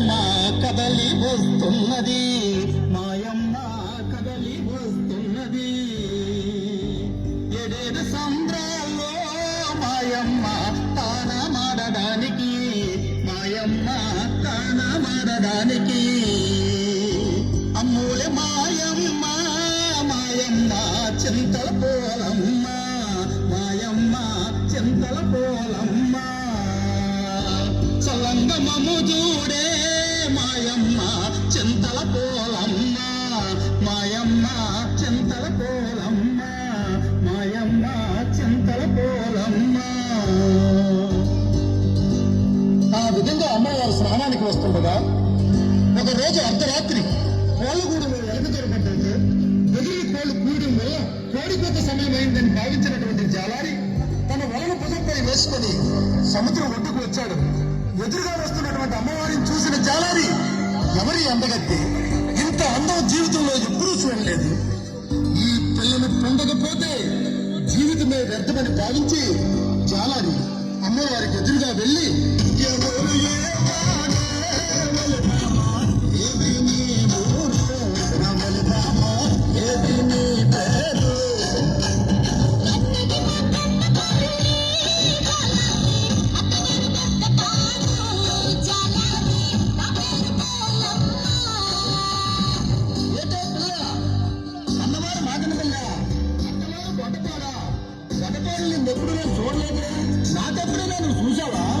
మాయమ్మ కదలి వస్తున్నది. మాయమ్మ కదలి వస్తున్నది. ఎడేడు సంద్రాల్లో మాయమ్మ తాన మాడడానికి మాయమ్మ తాన మాడడానికి అమ్మూలే మాయమ్మ మాయమ్మ చింతల పోలమ్మ. మాయమ్మ చింతల పోలమ్మ. చల్లంగమము చూడే మాయమ్మ చింతల పోలమ్మ మాయమ్మ చింతల పోలమ్మ మాయమ్మ చింతల పోలమ్మ ఆ విధంగా అమ్మవారు స్నానానికి వస్తుండగా ఒక రోజు అర్ధరాత్రి కోళ్ళగూడలో ఎలక దొరకట్టంటే ఎదురు కోళ్ళు కూడడం వల్ల కోడిపోత సమయం అయిందని భావించినటువంటి జాలారి తన వలన భుజంపై వేసుకొని సముద్రం ఒడ్డుకు వచ్చాడు. ఎదురుగా వస్తున్నటువంటి అమ్మవారిని చూసిన జాలారి ఎవరి అందగత్తి ఇంత అందం జీవితంలో ఎప్పుడూ చూడలేదు. ఈ పిల్లని పొందకపోతే జీవితమే వ్యర్థమని భావించి జాలారి అమ్మవారికి ఎదురుగా వెళ్ళి 的足校了啊！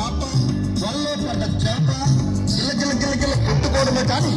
పాపం వల్ల పడ్డ చేప గిల్ల గిల్ల గిల్ల గిల్ల కొట్టుకోవడమే కానీ